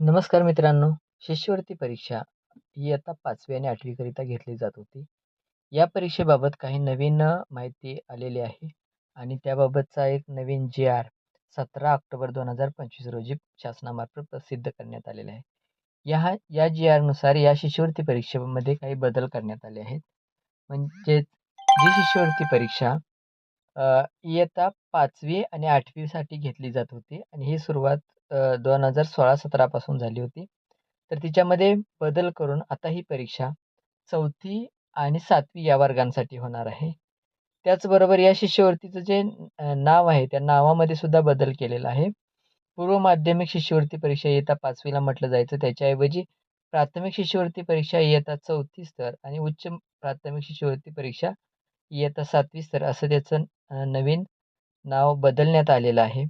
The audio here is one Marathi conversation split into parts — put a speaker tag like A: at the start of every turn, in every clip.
A: नमस्कार मित्रांनो शिष्यवृत्ती परीक्षा ही आता पाचवी आणि आठवीकरिता घेतली जात होती. या परीक्षेबाबत काही नवीन माहिती आलेली आहे आणि त्याबाबतचा एक नवीन जे आर सतरा ऑक्टोबर दोन हजार पंचवीस रोजी शासनामार्फत प्रसिद्ध करण्यात आलेला आहे. या या जी आरनुसार या शिष्यवृत्ती परीक्षेमध्ये काही बदल करण्यात आले आहेत. म्हणजे जी शिष्यवृत्ती परीक्षा इयत्ता पाचवी आणि आठवीसाठी घेतली जात होती आणि ही सुरुवात दोन हजार सोळा सतरापासून झाली होती. तर तिच्यामध्ये बदल करून आता ही परीक्षा चौथी आणि सातवी या वर्गांसाठी होणार आहे. त्याचबरोबर या शिष्यवृत्तीचं जे नाव आहे त्या नावामध्ये सुद्धा बदल केलेला आहे. पूर्व माध्यमिक शिष्यवृत्ती परीक्षा इयत्ता पाचवीला म्हटलं जायचं. त्याच्याऐवजी प्राथमिक शिष्यवृत्ती परीक्षा इयत्ता चौथी स्तर आणि उच्च प्राथमिक शिष्यवृत्ती परीक्षा इयत्ता सातवी स्तर असं त्याचं नवीन नाव बदलण्यात आलेलं आहे.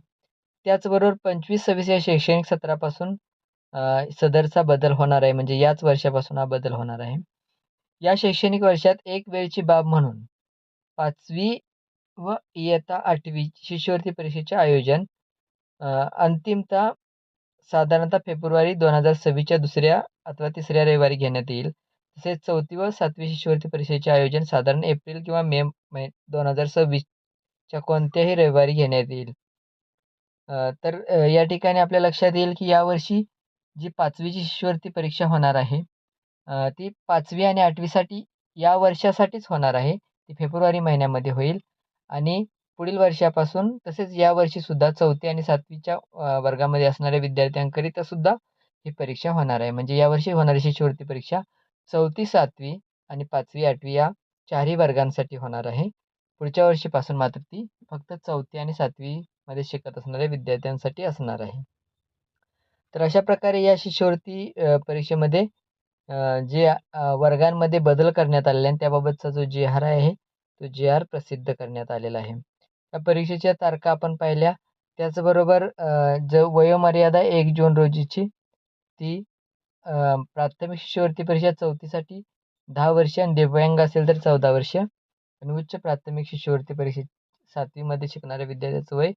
A: त्याचबरोबर पंचवीस सव्वीस या शैक्षणिक सत्रापासून सदरचा बदल होणार आहे. म्हणजे याच वर्षापासून हा बदल होणार आहे. या शैक्षणिक वर्षात एक वेळची बाब म्हणून पाचवी व इयत्ता आठवी शिष्यवृत्ती परीक्षेचे आयोजन अंतिमता साधारणतः फेब्रुवारी दोन हजार सव्वीसच्या दुसऱ्या अथवा तिसऱ्या रविवारी घेण्यात येईल. तसेच चौथी व सातवी शिष्यवृत्ती परीक्षेचे आयोजन साधारण एप्रिल किंवा मे दोन हजार सव्वीसच्या कोणत्याही रविवारी घेण्यात येईल. तर या ठिकाणी आपल्या लक्षात येईल की यावर्षी जी पाचवीची शिष्यवृत्ती परीक्षा होणार आहे ती पाचवी आणि आठवीसाठी या वर्षासाठीच होणार आहे. ती फेब्रुवारी महिन्यामध्ये होईल आणि पुढील वर्षापासून तसेच यावर्षीसुद्धा चौथी आणि सातवीच्या वर्गामध्ये असणाऱ्या विद्यार्थ्यांकरिता सुद्धा ही परीक्षा होणार आहे. म्हणजे यावर्षी होणारी शिष्यवृत्ती परीक्षा. चौथी सातवी आणि पाचवी आठवी या चारही वर्गांसाठी होणार आहे. पुढच्या वर्षीपासून मात्र ती फक्त चौथी आणि सातवी मध्ये शिकत असणाऱ्या विद्यार्थ्यांसाठी असणार आहे. तर अशा प्रकारे या शिष्यवृत्ती परीक्षेमध्ये जे वर्गांमध्ये बदल करण्यात आलेले आहे त्याबाबतचा जो जी आर आहे तो जी आर प्रसिद्ध करण्यात आलेला आहे. या परीक्षेच्या तारखा आपण पाहिल्या. त्याचबरोबर ज जो वयोमर्यादा एक जून रोजीची ती प्राथमिक शिष्यवृत्ती परीक्षा चौथीसाठी दहा वर्ष आणि दिव्यांग असेल तर चौदा वर्ष. आणि उच्च प्राथमिक शिष्यवृत्ती परीक्षे सातवीमध्ये शिकणाऱ्या विद्यार्थ्याचं वय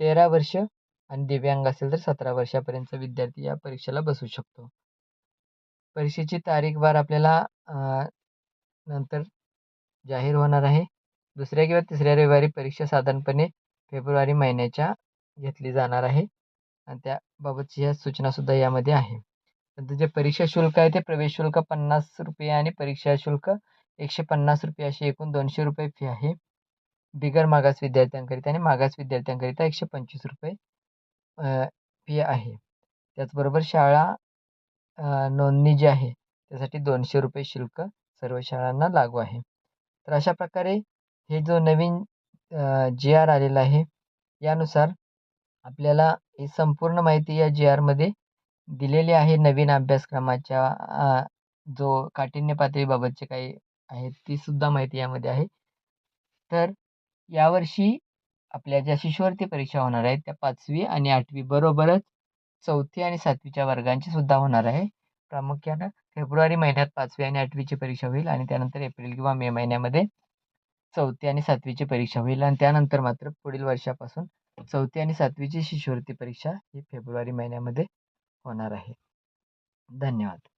A: तेरा वर्ष आणि दिव्यांग असेल तर सतरा वर्षापर्यंतचा विद्यार्थी या परीक्षेला बसू शकतो. परीक्षेची तारीख वार आपल्याला नंतर जाहीर होणार आहे. दुसऱ्या किंवा तिसऱ्या रविवारी परीक्षा साधारणपणे फेब्रुवारी महिन्याच्या घेतली जाणार आहे. आणि त्याबाबतची ह्या सूचनासुद्धा यामध्ये आहे. नंतर जे परीक्षा शुल्क आहे ते प्रवेश शुल्क पन्नास रुपये आणि परीक्षा शुल्क एकशे पन्नास रुपये अशी एकूण दोनशे रुपये फी आहे. बिगर मागास विद्यार्थ्यांकरिता आणि मागास विद्यार्थ्यांकरिता एकशे पंचवीस रुपये फी आहे. त्याचबरोबर शाळा नोंदणी जी आहे त्यासाठी दोनशे रुपये शुल्क सर्व शाळांना लागू आहे. तर अशा प्रकारे हे जो नवीन जी आर आलेला आहे यानुसार आपल्याला ही संपूर्ण माहिती या जी आरमध्ये दिलेली आहे. नवीन अभ्यासक्रमाच्या जो काठिण्य पातळीबाबतचे काही आहे ती सुद्धा माहिती यामध्ये आहे. तर यावर्षी आपल्या ज्या शिष्यवृत्ती परीक्षा होणार आहेत त्या पाचवी आणि आठवी बरोबरच चौथी आणि सातवीच्या वर्गांची सुद्धा होणार आहे. प्रामुख्यानं फेब्रुवारी महिन्यात पाचवी आणि आठवीची परीक्षा होईल आणि त्यानंतर एप्रिल किंवा मे महिन्यामध्ये चौथी आणि सातवीची परीक्षा होईल आणि त्यानंतर मात्र पुढील वर्षापासून चौथी आणि सातवीची शिष्यवृत्ती परीक्षा ही फेब्रुवारी महिन्यामध्ये होणार आहे. धन्यवाद.